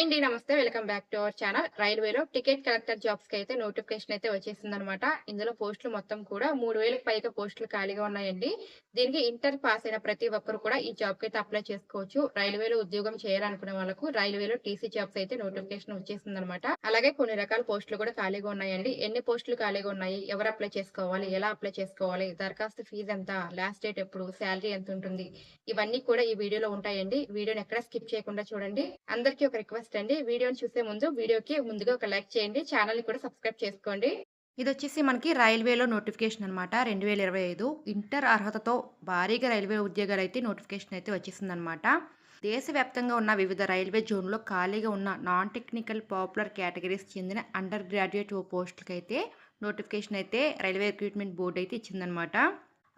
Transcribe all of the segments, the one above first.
Hi అండి నమస్తే. Welcome back to our channel. రైల్వేలో టికెట్ కలెక్టర్ జాబ్స్కి అయితే నోటిఫికేషన్ అయితే వచ్చేసింది అనమాట ఇందులో పోస్టులు మొత్తం కూడా మూడు వేలకు పైగా పోస్టులు ఖాళీగా ఉన్నాయండి. దీనికి ఇంటర్ పాస్ అయిన ప్రతి ఒక్కరు కూడా ఈ జాబ్కి అయితే అప్లై చేసుకోవచ్చు. రైల్వేలో ఉద్యోగం చేయాలనుకునే వాళ్ళకు రైల్వేలో టీసీ జాబ్స్ అయితే నోటిఫికేషన్ వచ్చేసింది అనమాట అలాగే కొన్ని రకాల పోస్టులు కూడా ఖాళీగా ఉన్నాయండి. ఎన్ని పోస్టులు ఖాళీగా ఉన్నాయి? ఎవరు అప్లై చేసుకోవాలి? ఎలా అప్లై చేసుకోవాలి? దరఖాస్తు ఫీజు ఎంత? లాస్ట్ డేట్ ఎప్పుడు? శాలరీ ఎంత ఉంటుంది? ఇవన్నీ కూడా ఈ వీడియోలో ఉంటాయండి. వీడియోని ఎక్కడ స్కిప్ చేయకుండా చూడండి. అందరికీ ఒక రిక్వెస్ట్ అండి వీడియోని చూసే ముందు వీడియోకి ముందుగా ఒక లైక్ చేయండి. ఛానల్ని కూడా సబ్స్క్రైబ్ చేసుకోండి. ఇది వచ్చేసి మనకి రైల్వేలో నోటిఫికేషన్ అనమాట రెండు వేల ఇరవై ఐదు. ఇంటర్ అర్హతతో భారీగా రైల్వే ఉద్యోగాలు అయితే నోటిఫికేషన్ అయితే వచ్చేసింది అనమాట దేశవ్యాప్తంగా ఉన్న వివిధ రైల్వే జోన్లో ఖాళీగా ఉన్న నాన్ టెక్నికల్ పాపులర్ కేటగిరీస్ చెందిన అండర్ గ్రాడ్యుయేట్ పోస్టులకైతే నోటిఫికేషన్ అయితే రైల్వే రిక్రూట్మెంట్ బోర్డు అయితే ఇచ్చిందనమాట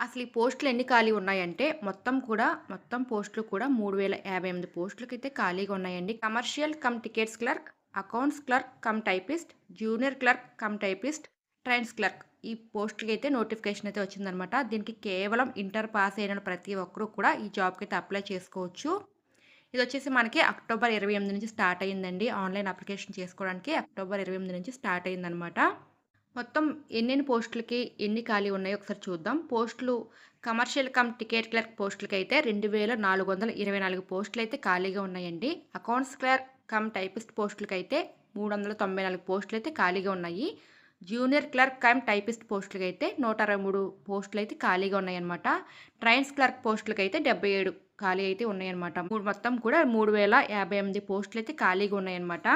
అసలు ఈ పోస్టులు ఎన్ని ఖాళీ ఉన్నాయంటే మొత్తం కూడా మొత్తం పోస్టులు కూడా మూడు వేల యాభై ఎనిమిది పోస్టులకి అయితే ఖాళీగా ఉన్నాయండి. Commercial cum tickets clerk accounts clerk cum typist junior clerk cum typist trains clerk ఈ పోస్టులకి అయితే నోటిఫికేషన్ అయితే వచ్చిందనమాట దీనికి కేవలం ఇంటర్ పాస్ అయిన ప్రతి ఒక్కరూ కూడా ఈ జాబ్కి అయితే అప్లై చేసుకోవచ్చు. ఇది వచ్చేసి మనకి అక్టోబర్ ఇరవై ఎనిమిది నుంచి స్టార్ట్ అయ్యిందండి. ఆన్లైన్ అప్లికేషన్ చేసుకోవడానికి అక్టోబర్ ఇరవై ఎనిమిది నుంచి స్టార్ట్ అయ్యిందనమాట మొత్తం ఎన్నెన్ని పోస్టులకి ఎన్ని ఖాళీ ఉన్నాయో ఒకసారి చూద్దాం. పోస్టులు కమర్షియల్ కమ్ టికెట్ క్లర్క్ పోస్టులకి అయితే రెండు వేల నాలుగు వందల ఇరవై నాలుగు పోస్టులు అయితే ఖాళీగా ఉన్నాయండి. అకౌంట్స్ క్లర్క్ కమ్ టైపిస్ట్ పోస్టులకి అయితే మూడు వందల తొంభై నాలుగు పోస్టులు అయితే ఖాళీగా ఉన్నాయి. జూనియర్ క్లర్క్ కమ్ టైపిస్ట్ పోస్టులకి అయితే నూట అరవై మూడు పోస్టులు అయితే ఖాళీగా ఉన్నాయన్నమాట. ట్రైన్స్ క్లర్క్ పోస్టులకి అయితే డెబ్బై ఏడు ఖాళీ అయితే ఉన్నాయన్నమాట. మూడు మొత్తం కూడా మూడు వేల యాభై ఎనిమిది పోస్టులు అయితే ఖాళీగా ఉన్నాయన్నమాట.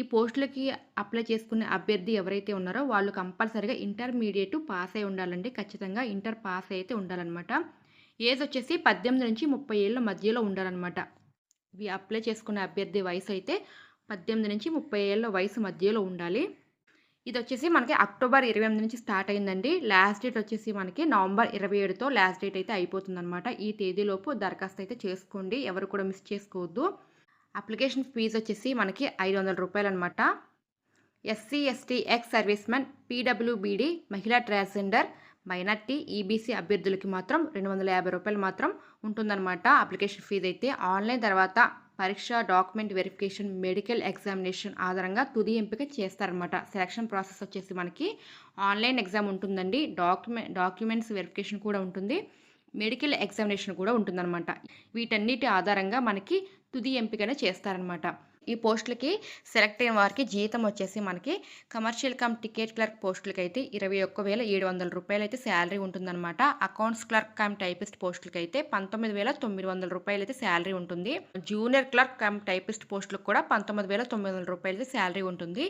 ఈ పోస్టులకి అప్లై చేసుకునే అభ్యర్థి ఎవరైతే ఉన్నారో వాళ్ళు కంపల్సరీగా ఇంటర్మీడియట్ పాస్ అయి ఉండాలండి. ఖచ్చితంగా ఇంటర్ పాస్ అయితే ఉండాలన్నమాట. ఏజ్ వచ్చేసి పద్దెనిమిది నుంచి ముప్పై ఏళ్ళ మధ్యలో ఉండాలన్నమాట. ఇవి అప్లై చేసుకునే అభ్యర్థి వయసు అయితే పద్దెనిమిది నుంచి ముప్పై ఏళ్ళ వయసు మధ్యలో ఉండాలి. ఇది వచ్చేసి మనకి అక్టోబర్ ఇరవై ఎనిమిది నుంచి స్టార్ట్ అయిందండి. లాస్ట్ డేట్ వచ్చేసి మనకి నవంబర్ ఇరవై ఏడుతో లాస్ట్ డేట్ అయితే అయిపోతుందన్నమాట. ఈ తేదీలోపు దరఖాస్తు అయితే చేసుకోండి. ఎవరు కూడా మిస్ చేసుకోవద్దు. అప్లికేషన్ ఫీజు వచ్చేసి మనకి ఐదు వందల రూపాయలు అనమాట SC ST ex servicemen PWBD మహిళా ట్రాన్స్జెండర్ మైనార్టీ ఈబీసీ అభ్యర్థులకి మాత్రం రెండు వందల యాభై రూపాయలు మాత్రం ఉంటుందన్నమాట అప్లికేషన్ ఫీజు అయితే. ఆన్లైన్ తర్వాత పరీక్ష డాక్యుమెంట్ వెరిఫికేషన్ మెడికల్ ఎగ్జామినేషన్ ఆధారంగా తుది ఎంపిక చేస్తారనమాట సెలక్షన్ ప్రాసెస్ వచ్చేసి మనకి ఆన్లైన్ ఎగ్జామ్ ఉంటుందండి. డాక్యుమెంట్ డాక్యుమెంట్స్ వెరిఫికేషన్ కూడా ఉంటుంది. మెడికల్ ఎగ్జామినేషన్ కూడా ఉంటుందన్నమాట. వీటన్నిటి ఆధారంగా మనకి తుది ఎంపికనే చేస్తారనమాట ఈ పోస్టులకి సెలెక్ట్ అయిన వారికి జీతం వచ్చేసి మనకి కమర్షియల్ కమ్ టికెట్ క్లర్క్ పోస్టులకి అయితే ఇరవై ఒక్క వేల ఏడు వందల రూపాయలు అయితే శాలరీ ఉంటుందన్నమాట. అకౌంట్స్ క్లర్క్ కమ్ టైపిస్ట్ పోస్టులకి అయితే పంతొమ్మిది వేల తొమ్మిది వందల రూపాయలు అయితే శాలరీ ఉంటుంది. జూనియర్ క్లర్క్ కమ్ టైపిస్ట్ పోస్టులకు కూడా పంతొమ్మిది వేల తొమ్మిది వందల రూపాయలు అయితే శాలరీ ఉంటుంది.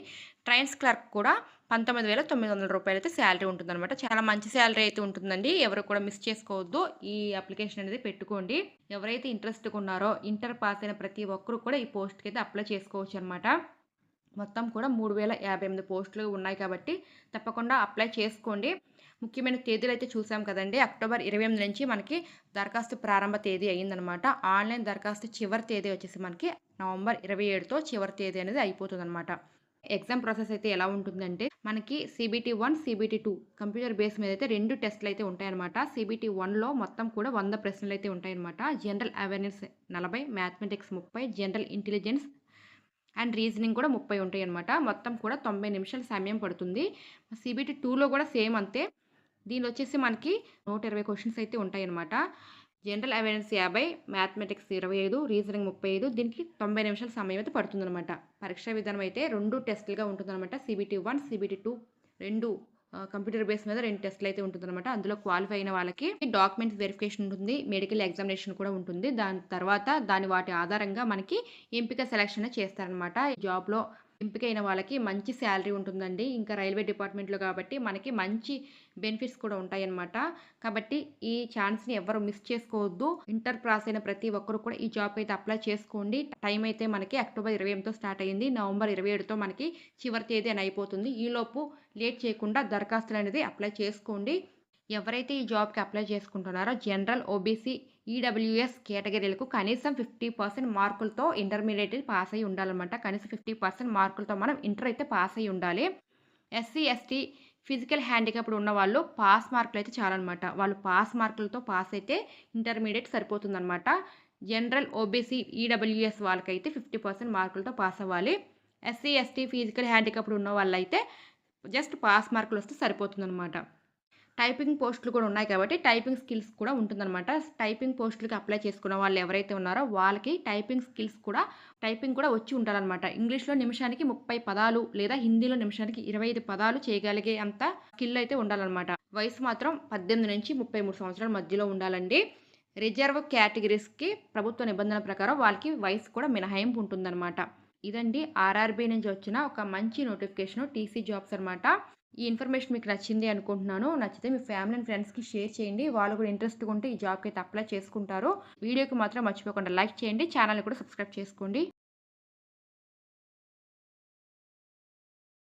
ట్రైన్స్ క్లర్క్ కూడా పంతొమ్మిది వేల తొమ్మిది వందల రూపాయలు అయితే శాలరీ ఉంటుందన్నమాట. చాలా మంచి శాలరీ అయితే ఉంటుందండి. ఎవరు కూడా మిస్ చేసుకోవద్దు. ఈ అప్లికేషన్ అనేది పెట్టుకోండి. ఎవరైతే ఇంట్రెస్ట్గా ఉన్నారో ఇంటర్ పాస్ అయిన ప్రతి ఒక్కరు కూడా ఈ పోస్ట్కి అయితే అప్లై చేసుకోవచ్చు అనమాట మొత్తం కూడా మూడు వేల యాభై ఎనిమిది పోస్టులు ఉన్నాయి కాబట్టి తప్పకుండా అప్లై చేసుకోండి. ముఖ్యమైన తేదీలు అయితే చూసాం కదండి. అక్టోబర్ ఇరవై ఎనిమిది నుంచి మనకి దరఖాస్తు ప్రారంభ తేదీ అయ్యిందనమాట ఆన్లైన్ దరఖాస్తు చివరి తేదీ వచ్చేసి మనకి నవంబర్ ఇరవై ఏడుతో చివరి తేదీ అనేది అయిపోతుంది అనమాట ఎగ్జామ్ ప్రాసెస్ అయితే ఎలా ఉంటుందంటే మనకి CBT one CBT two computer base మీద అయితే రెండు టెస్ట్లు అయితే ఉంటాయన్నమాట. సిబిటీ వన్లో మొత్తం కూడా వంద ప్రశ్నలు అయితే ఉంటాయన్నమాట. జనరల్ అవేర్నెస్ నలభై మ్యాథమెటిక్స్ ముప్పై జనరల్ ఇంటెలిజెన్స్ అండ్ రీజనింగ్ కూడా ముప్పై ఉంటాయి అనమాట మొత్తం కూడా తొంభై నిమిషాల సమయం పడుతుంది. సిబిటీ టూలో కూడా సేమ్ అంతే. దీనిలో వచ్చేసి మనకి నూట ఇరవై క్వశ్చన్స్ అయితే ఉంటాయన్నమాట. జనరల్ అవేర్నెస్ యాభై మ్యాథమెటిక్స్ ఇరవై ఐదు రీజనింగ్ ముప్పై ఐదు దీనికి తొంభై నిమిషాల సమయం అయితే పడుతుందన్నమాట. పరీక్షా విధానం అయితే రెండు టెస్టులుగా ఉంటుందన్నమాట. సిబిటీ వన్ సిబిటీ టూ రెండు కంప్యూటర్ బేస్ మీద రెండు టెస్ట్లు అయితే ఉంటుందన్నమాట. అందులో క్వాలిఫై అయిన వాళ్ళకి డాక్యుమెంట్స్ వెరిఫికేషన్ ఉంటుంది మెడికల్ ఎగ్జామినేషన్ కూడా ఉంటుంది. దాని తర్వాత దాని వాటి ఆధారంగా మనకి ఎంపిక సెలక్షన్ చేస్తారనమాట జాబ్లో ఎంపికైన వాళ్ళకి మంచి శాలరీ ఉంటుందండి. ఇంకా రైల్వే డిపార్ట్మెంట్లో కాబట్టి మనకి మంచి బెనిఫిట్స్ కూడా ఉంటాయన్నమాట. కాబట్టి ఈ ఛాన్స్ని ఎవరు మిస్ చేసుకోవద్దు. ఇంటర్ పాస్ అయిన ప్రతి ఒక్కరు కూడా ఈ జాబ్ అయితే అప్లై చేసుకోండి. టైం అయితే మనకి అక్టోబర్ ఇరవై ఎనిమిదితో స్టార్ట్ అయ్యింది నవంబర్ ఇరవై ఏడుతో మనకి చివరి తేదీ అని అయిపోతుంది. ఈలోపు లేట్ చేయకుండా దరఖాస్తులు అనేది అప్లై చేసుకోండి. ఎవరైతే ఈ జాబ్కి అప్లై చేసుకుంటున్నారో జనరల్ ఓబీసీ ఈడబ్ల్యూఎస్ కేటగిరీలకు కనీసం ఫిఫ్టీ పర్సెంట్ మార్కులతో ఇంటర్మీడియట్ పాస్ అయి ఉండాలన్నమాట. కనీసం ఫిఫ్టీ పర్సెంట్ మార్కులతో మనం ఇంటర్ అయితే పాస్ అయి ఉండాలి. ఎస్సీ ఎస్టీ ఫిజికల్ హ్యాండిక్యాప్డ్ ఉన్న వాళ్ళు పాస్ మార్కులు అయితే చాలన్నమాట. వాళ్ళు పాస్ మార్కులతో పాస్ అయితే ఇంటర్మీడియట్ సరిపోతుందన్నమాట. జనరల్ ఓబీసీ ఈడబ్ల్యూఎస్ వాళ్ళకైతే ఫిఫ్టీ పర్సెంట్ మార్కులతో పాస్ అవ్వాలి. ఎస్సీ ఎస్టీ ఫిజికల్ హ్యాండిక్యాప్డ్ ఉన్న వాళ్ళైతే జస్ట్ పాస్ మార్కులు వస్తే సరిపోతుందన్నమాట. టైపింగ్ పోస్టులు కూడా ఉన్నాయి కాబట్టి టైపింగ్ స్కిల్స్ కూడా ఉంటుందన్నమాట. టైపింగ్ పోస్టులకి అప్లై చేసుకున్న వాళ్ళు ఎవరైతే ఉన్నారో వాళ్ళకి టైపింగ్ స్కిల్స్ కూడా టైపింగ్ కూడా వచ్చి ఉండాలన్నమాట. ఇంగ్లీష్లో నిమిషానికి ముప్పై పదాలు లేదా హిందీలో నిమిషానికి ఇరవై ఐదు పదాలు చేయగలిగే అంత స్కిల్ అయితే ఉండాలన్నమాట. వయసు మాత్రం పద్దెనిమిది నుంచి ముప్పై మూడు సంవత్సరాల మధ్యలో ఉండాలండి. రిజర్వ్ కేటగిరీస్కి ప్రభుత్వ నిబంధనల ప్రకారం వాళ్ళకి వయసు కూడా మినహాయింపు ఉంటుందన్నమాట. ఇదండి ఆర్ఆర్బీ నుంచి వచ్చిన ఒక మంచి నోటిఫికేషన్ టీసీ జాబ్స్ అనమాట ఈ ఇన్ఫర్మేషన్ మీకు నచ్చింది అనుకుంటున్నాను. నచ్చితే మీ ఫ్యామిలీ అండ్ ఫ్రెండ్స్కి షేర్ చేయండి. వాళ్ళు కూడా ఇంట్రెస్ట్గా ఉంటే ఈ జాబ్కి అయితే అప్లై చేసుకుంటారు. వీడియోకి మాత్రం మర్చిపోకుండా లైక్ చేయండి. ఛానల్ని కూడా సబ్స్క్రైబ్ చేసుకోండి.